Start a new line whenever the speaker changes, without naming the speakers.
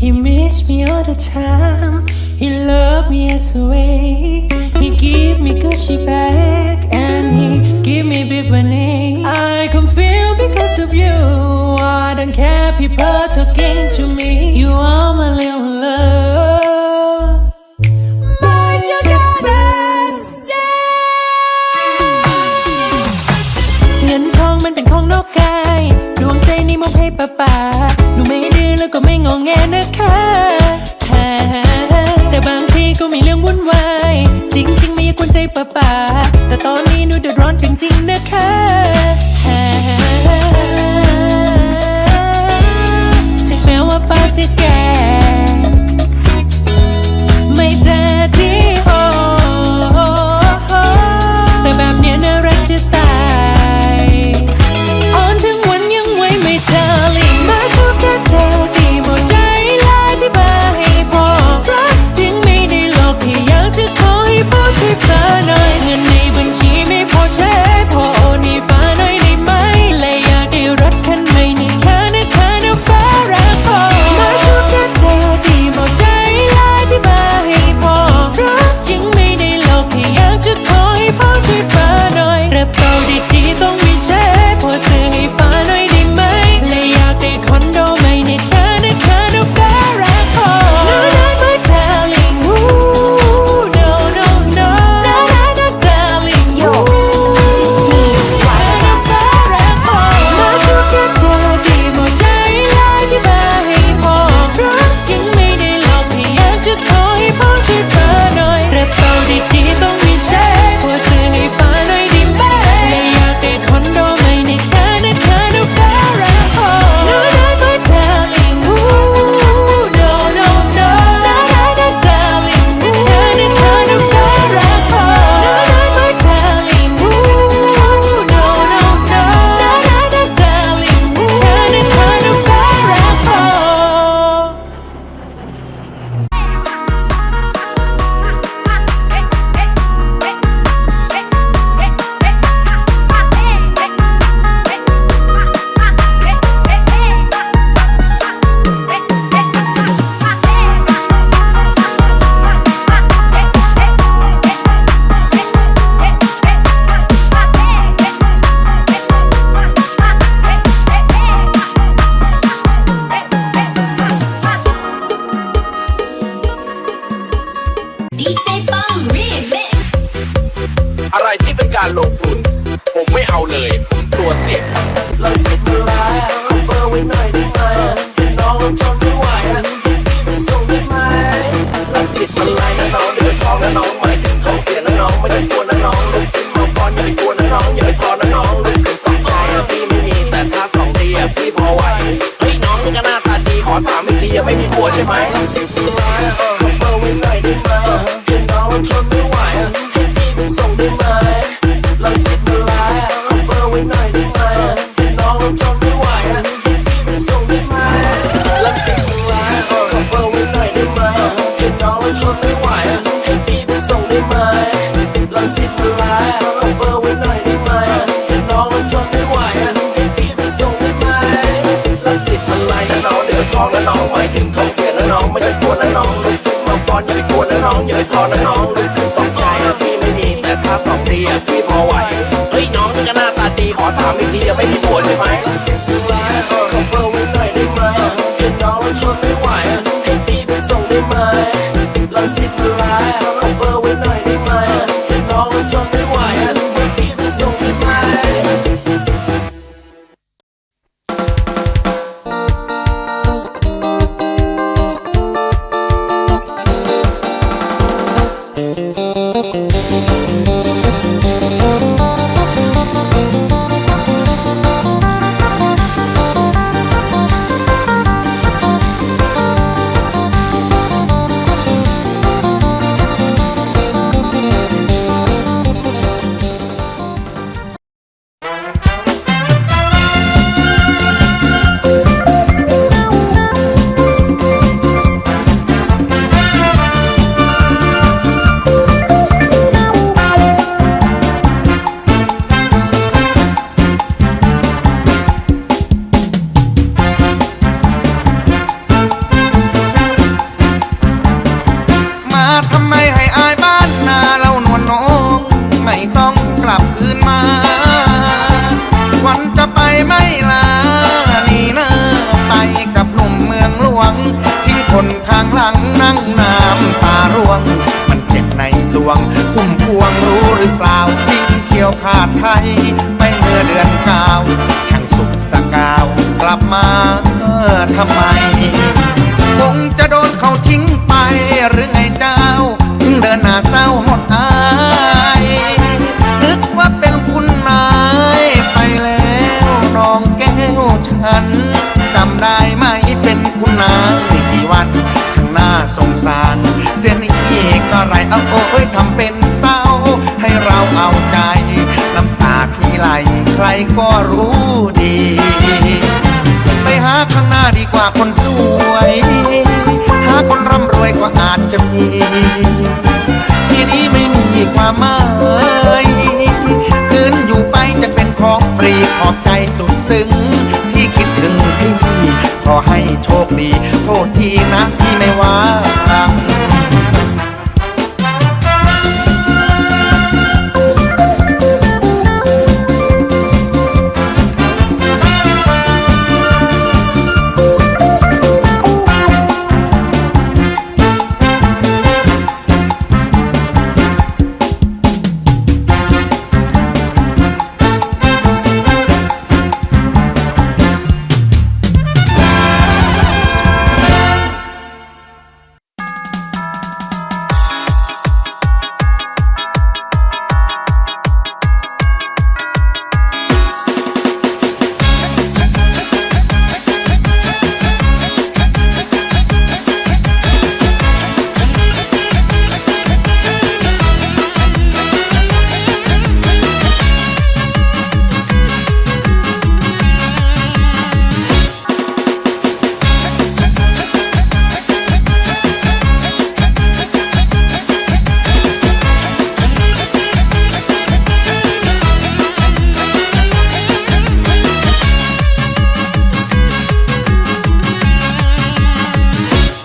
He missed me all the time. He loved me as a way. He give me Gucci back and he give me big money. I can feel because of you. I don't care people talking to me. You are my little love. But you got it. Yeah. เงินทองมันเป็นของนอกกาย ดวงใจนี่มอบให้ป้าป๋า ใจป้องรีมิกซ์อะไรที่เป็นการ
ลงทุน ผมไม่เอาเลยผมกลัวเสียเลยสิบเวลาเบอร์ไว้หน่อยได้ไหมน้องเรไม่ไหว ง มันเจ็บในส
วง คุ้มพวงรู้หรือเปล่าทิ้งเขียวขาดไทย ไปเมื่อเดือนเก้าช่างสุขสกาว กลับมาเออทำไม คงจะโดนเขาทิ้งไปหรือไงจ้า ก็รู้ดี ไปหาข้างหน้าดีกว่าคนสวย หาคนร่ำรวยก็อาจจะมี ที่นี้ไม่มีความหมายคืนอยู่ไปจะเป็นของฟรีขอบใจสุดซึ้ง ที่คิดถึงพี่ ขอให้โชคดี โทษทีนะที่ไม่ว่า